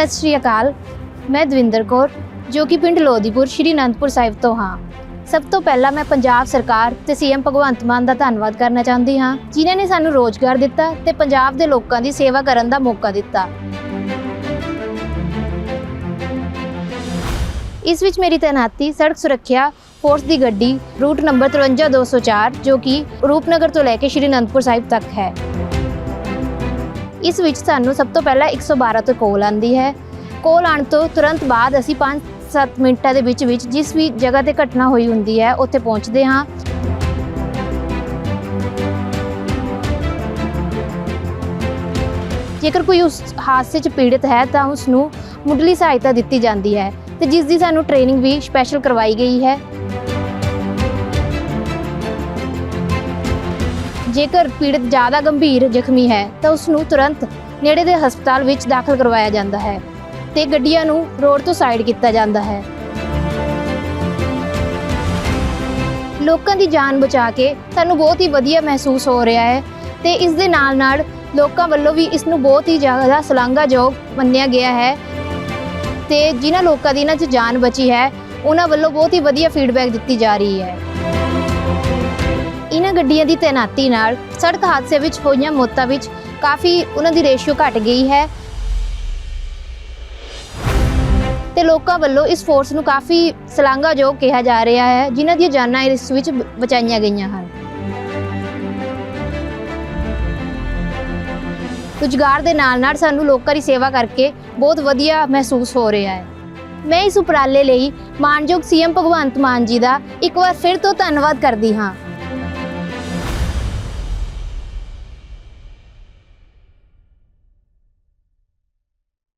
ਸਤਿ ਸ਼੍ਰੀ ਅਕਾਲ। ਮੈਂ ਦਵਿੰਦਰ ਕੌਰ, ਜੋ ਕਿ ਪਿੰਡ ਲੋਦੀਪੁਰ, ਸ਼੍ਰੀ ਅਨੰਦਪੁਰ ਸਾਹਿਬ ਤੋਂ ਹਾਂ। ਸਭ ਤੋਂ ਪਹਿਲਾਂ ਮੈਂ ਪੰਜਾਬ ਸਰਕਾਰ ਤੇ ਸੀਐਮ ਭਗਵੰਤ ਮਾਨ ਦਾ ਧੰਨਵਾਦ ਕਰਨਾ ਚਾਹੁੰਦੀ ਹਾਂ, ਜਿਨ੍ਹਾਂ ਨੇ ਸਾਨੂੰ ਰੋਜ਼ਗਾਰ ਦਿੱਤਾ ਤੇ ਪੰਜਾਬ ਦੇ ਲੋਕਾਂ ਦੀ ਸੇਵਾ ਕਰਨ ਦਾ ਮੌਕਾ ਦਿੱਤਾ। ਇਸ ਵਿੱਚ ਮੇਰੀ ਤੈਨਾਤੀ ਸੜਕ ਸੁਰੱਖਿਆ, ਫੋਰਸ ਦੀ ਗੱਡੀ, ਰੂਟ ਨੰਬਰ 53204 ਜੋ ਕਿ ਰੂਪਨਗਰ ਤੋਂ ਲੈ ਕੇ ਸ਼੍ਰੀ ਅਨੰਦਪੁਰ ਸਾਹਿਬ ਤੱਕ ਹੈ। ਇਸ ਵਿੱਚ ਸਾਨੂੰ ਸਭ ਤੋਂ ਪਹਿਲਾਂ 112 ਤੋਂ ਕੋਲ ਆਉਂਦੀ ਹੈ। ਕੋਲ ਆਉਣ ਤੋਂ ਤੁਰੰਤ ਬਾਅਦ ਅਸੀਂ 5-7 ਮਿੰਟਾਂ ਦੇ ਵਿੱਚ ਵਿੱਚ ਜਿਸ ਵੀ ਜਗ੍ਹਾ ਤੇ ਘਟਨਾ ਹੋਈ ਹੁੰਦੀ ਹੈ, ਉੱਥੇ ਪਹੁੰਚਦੇ ਹਾਂ। ਜੇਕਰ ਕੋਈ ਉਸ ਹਾਦਸੇ 'ਚ ਪੀੜਤ ਹੈ ਤਾਂ ਉਸ ਨੂੰ ਮੁੱਢਲੀ ਸਹਾਇਤਾ ਦਿੱਤੀ ਜਾਂਦੀ ਹੈ ਤੇ ਜਿਸ ਦੀ ਸਾਨੂੰ ਟ੍ਰੇਨਿੰਗ ਵੀ ਸਪੈਸ਼ਲ ਕਰਵਾਈ ਗਈ ਹੈ। ਜੇਕਰ ਪੀੜਤ ਜ਼ਿਆਦਾ ਗੰਭੀਰ ਜ਼ਖਮੀ ਹੈ, ਤਾਂ ਉਸ ਨੂੰ ਤੁਰੰਤ ਨੇੜੇ ਦੇ ਹਸਪਤਾਲ ਵਿੱਚ ਦਾਖਲ ਕਰਵਾਇਆ ਜਾਂਦਾ ਹੈ ਤੇ ਗੱਡੀਆਂ ਨੂੰ ਰੋਡ ਤੋਂ ਸਾਈਡ ਕੀਤਾ ਜਾਂਦਾ ਹੈ। ਲੋਕਾਂ ਦੀ ਜਾਨ ਬਚਾ ਕੇ ਸਾਨੂੰ ਬਹੁਤ ਹੀ ਵਧੀਆ ਮਹਿਸੂਸ ਹੋ ਰਿਹਾ ਹੈ ਤੇ ਇਸ ਦੇ ਨਾਲ ਨਾਲ ਲੋਕਾਂ ਵੱਲੋਂ ਵੀ ਇਸ ਨੂੰ ਬਹੁਤ ਹੀ ਜ਼ਿਆਦਾ ਸ਼ਲਾਘਾਯੋਗ ਮੰਨਿਆ ਗਿਆ ਹੈ ਤੇ ਜਿਨ੍ਹਾਂ ਲੋਕਾਂ ਦੀ ਇਹਨਾਂ 'ਚ ਜਾਨ ਬਚੀ ਹੈ, ਉਹਨਾਂ ਵੱਲੋਂ ਬਹੁਤ ਹੀ ਵਧੀਆ ਫੀਡਬੈਕ ਦਿੱਤੀ ਜਾ ਰਹੀ ਹੈ। ਇਹਨਾਂ ਗੱਡੀਆਂ ਦੀ ਤੈਨਾਤੀ ਨਾਲ ਸੜਕ ਹਾਦਸੇ ਵਿੱਚ ਹੋਈਆਂ ਮੌਤਾਂ ਵਿੱਚ ਕਾਫੀ ਉਹਨਾਂ ਦੀ ਰੇਸ਼ੀਓ ਘਟ ਗਈ ਹੈ। ਤੇ ਲੋਕਾਂ ਵੱਲੋਂ ਇਸ ਫੋਰਸ ਨੂੰ ਕਾਫੀ ਸ਼ਲਾਘਾਯੋਗ ਕਿਹਾ ਜਾ ਰਿਹਾ ਹੈ, ਜਿਨ੍ਹਾਂ ਦੀਆਂ ਜਾਨਾਂ ਇਸ ਵਿੱਚ ਬਚਾਈਆਂ ਗਈਆਂ ਹਨ। ਰੁਜ਼ਗਾਰ ਦੇ ਨਾਲ ਨਾਲ ਸਾਨੂੰ ਲੋਕਾਂ ਦੀ ਸੇਵਾ ਕਰਕੇ ਬਹੁਤ ਵਧੀਆ ਮਹਿਸੂਸ ਹੋ ਰਿਹਾ ਹੈ। ਮੈਂ ਇਸ ਉਪਰਾਲੇ ਲਈ ਮਾਨਯੋਗ ਸੀਐਮ ਭਗਵੰਤ ਮਾਨ ਜੀ ਦਾ ਇੱਕ ਵਾਰ ਫਿਰ ਤੋਂ ਧੰਨਵਾਦ ਕਰਦੀ ਹਾਂ।